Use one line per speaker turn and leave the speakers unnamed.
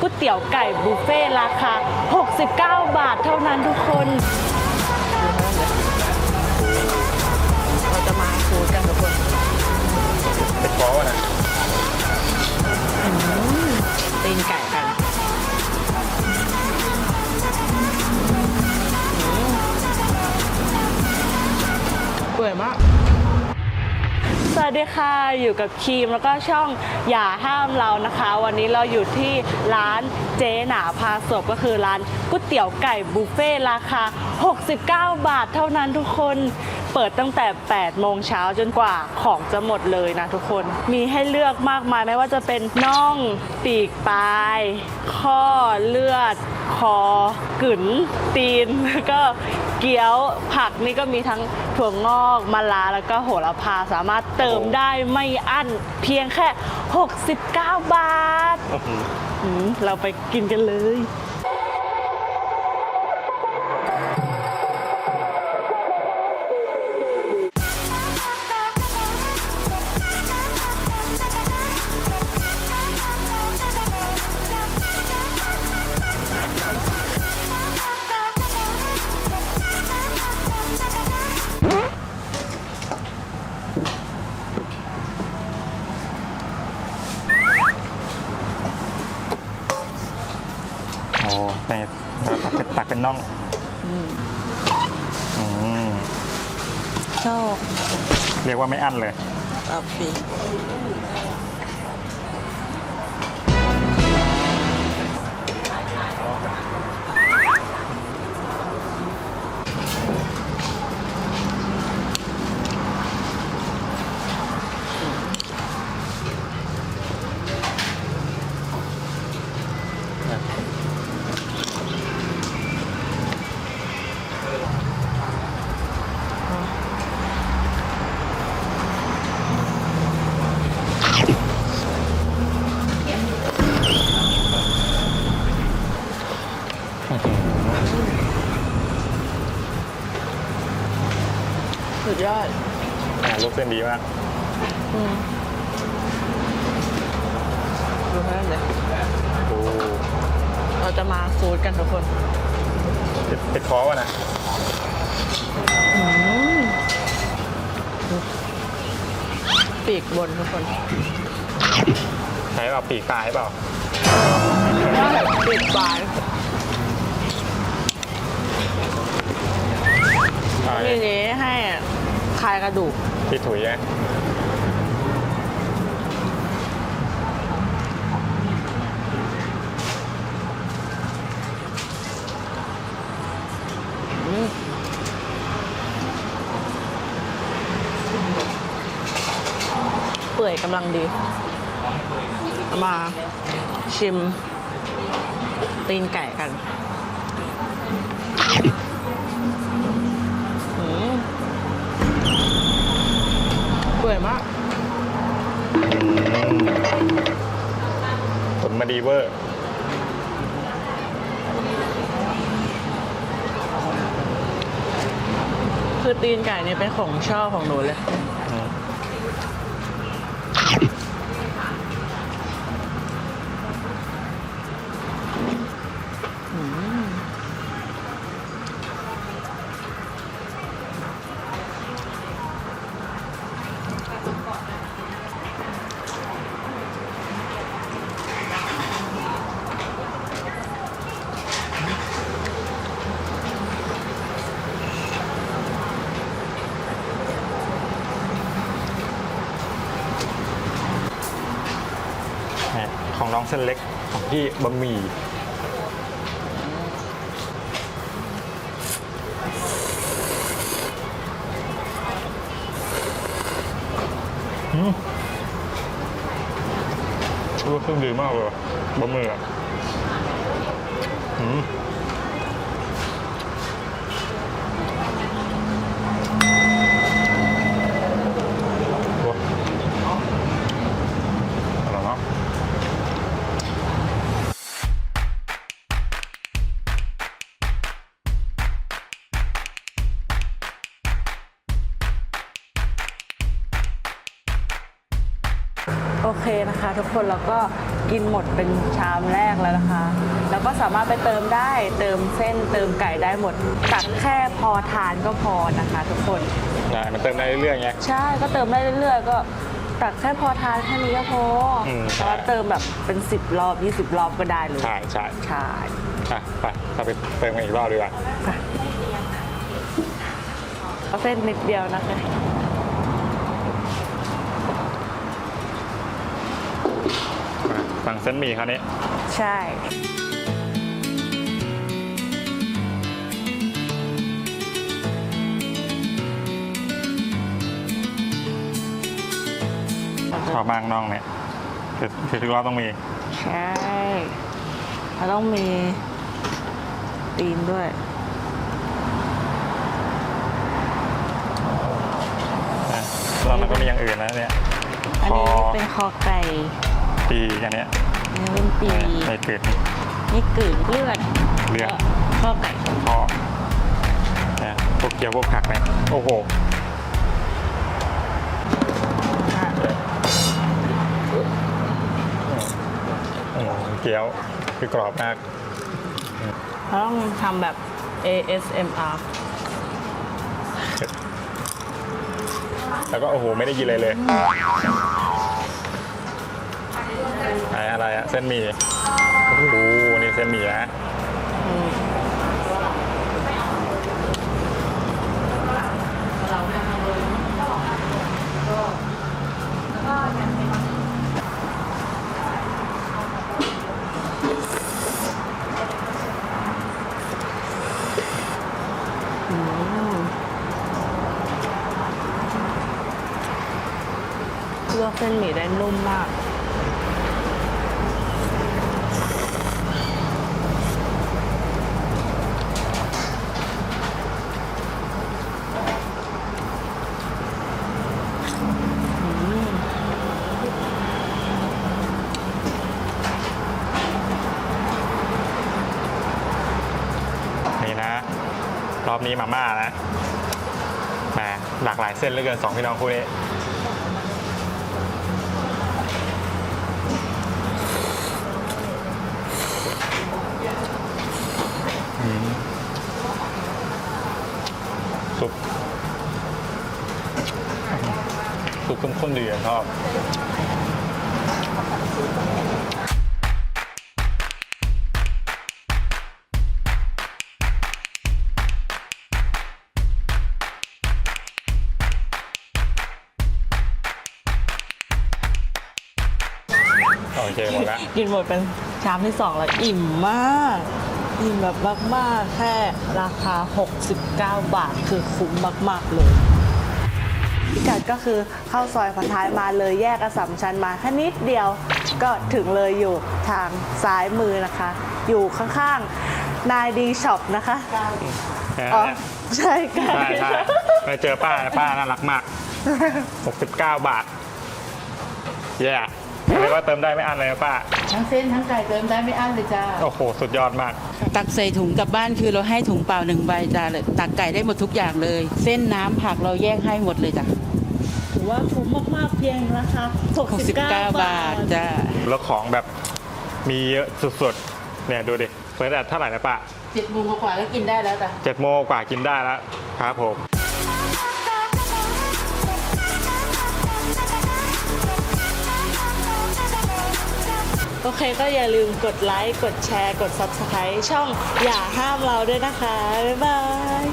ก๋วยเตี๋ยวไก่บุฟเฟ่ต์ราคา 69 บาทเท่านั้นทุกคนเราจะมาฟูดกันทุกคน
เป็นเพราะว่านะ
ตีนไก่กัน สดีค่ะ อยู่กับครีมแล้วก็ช่องอย่าห้ามเรานะคะ วันนี้เราอยู่ที่ร้านเจ๊หนาพาศพก็คือร้านก๋วยเตี๋ยวไก่บุฟเฟ่ราคา 69 บาทเท่านั้นทุกคนเปิดตั้งแต่ 8 โมงเช้าจนกว่าของจะหมดเลยนะทุกคน มีให้เลือกมากมายไม่ว่าจะเป็นน่องปีกปลาย ข้อเลือด คอกึ๋นตีนแล้วก็ เกี๊ยวผักนี่ก็มีทั้งถั่วงอกมะลาแล้วก็โหระพาสามารถเติมได้ไม่อั้นเพียงแค่ 69 บาทอืมเราไปกินกันเลย
ตักเป็นตักเป็นน่องอืม
ชอบ
เรียกว่าไม่อั้นเลย
อับปี สุดยอด
อ่าลูกเส้นดีมาก
ดูให้เลย
โอ้
เราจะมาฟูดกันทุกคน
เป็นเป็นเพราะว่านะ
ปีกบนทุกคน
ใช้แบบปีกตายเปล่า
ปีกปลา ย
อ่า
ทีนี้ให้คลายกระดูก
ที่ถุยไง
เปื่อยกำลังดีเอามาชิมตีนไก่กัน เปื่อยมาก
ผลมาดีเวอร์
คือตีนไก่เนี่ยเป็นของชอบของหนูเลย
อืมเนี่ย เส้นเล็กของพี่บะหมี่อืมรู้สึกดีมากเลยบะหมี่อะ โอ
เคนะคะ ทุกคนเราก็กินหมดเป็นชามแรกแล้วนะคะ แล้วก็สามารถไปเติมได้เติมเส้นเติมไก่ได้หมดตักแค่พอทานก็พอนะคะ ทุกคน
ได้มันเติมได้เรื่อยๆไง
ใช่ก็เติมได้เรื่อยๆ ก็ตักแค่พอทานแค่นี้ก็พออ
ม
แต่ว่าเติมแบบเป็น 10 รอบ 20 รอบก็ได้เลย
ใช่ใช่
ใช่
อะไปเราไปเติมกันอีกรอบดีกว่า
ค่ะเอาเส้นนิดเดียวนะคะ
สั่งเส้นหมี่คราวนี้
ใช่
ชอบมากน้องเนี่ยคือคือทุกรอบต้องมี
ใช่แล้วต้องมีตีนด้วย
นะแล้วมันก็มีอย่างอื่นนะเนี่ย
อัน
คอ
นี้เป็นคอไก่
ปีกอันเนี้ย
อันนี้เป็นปี
ในเกล็ด
นี่กลืนเลือด
เลือด
ข้อไก่
คอเนี่ยพวกเกี๊ยวพวกผักเนี่ยโอ้โห
ค่ะ
อืมเกี๊ยวคือกรอบมาก
เราต้องทำแบบ ASMR
แล้วก็โอ้โห ไม่ได้กินอะไรเลยไหน อะไรอะเส้นหมี่โอ้โหนี่เส้นหมี่นะ
ลวกเส้นหมี่ได้นุ่มมาก
อบนี้มาม่านะแหมหลากหลายเส้นเหลือเกินสองพี่น้องคู่นี้อืมซุปซุปเข้มข้นดีอะชอบ เคหมดละ
กินหมดเป็นชามที่สองแล้วอิ่มมาก อิ่มแบบมากๆ แค่ราคา 69 บาทคือคุ้มมากๆเลยพิกัดก็คือเข้าซอยพันท้ายมาเลยแยกอสสัมชัญมาแค่นิดเดียวก็ถึงเลยอยู่ทางซ้ายมือนะคะ อยู่ข้างๆนายดีช็อปนะคะอ๋อใช่กัน
ใช่ใช่ไปเจอป้าป้าน่ารักมาก 69 บาทเย้ เรียกว่าเติมได้ไม่อันเลยนะป้า
ทั้งเส้นทั้งไก่เติมได้ไม่อั้นเลยจ้า
โอ้โห สุดยอดมาก
ตักใส่ถุงกลับบ้านคือเราให้ถุงเปล่าหนึ่งใบจ้าเลยตักไก่ได้หมดทุกอย่างเลย เส้นน้ำผักเราแยกให้หมดเลยจ้ะ
ถือว่าคุ้มมากๆเพียงนะคะ69
69 บาทจ้า
แล้วของแบบมีเยอะสุดๆ เนี่ยดูดิเปิดแต่เท่าไหร่นะป้า
เจ็ดโมงกว่าๆก็กินได้แล้วจ้ะ
เจ็ดโมงกว่ากินได้แล้วครับผม
โอเคก็อย่าลืมกดไลค์ กดแชร์ กด Subscribe ช่องอย่าห้ามเราด้วยนะคะ บ๊ายบาย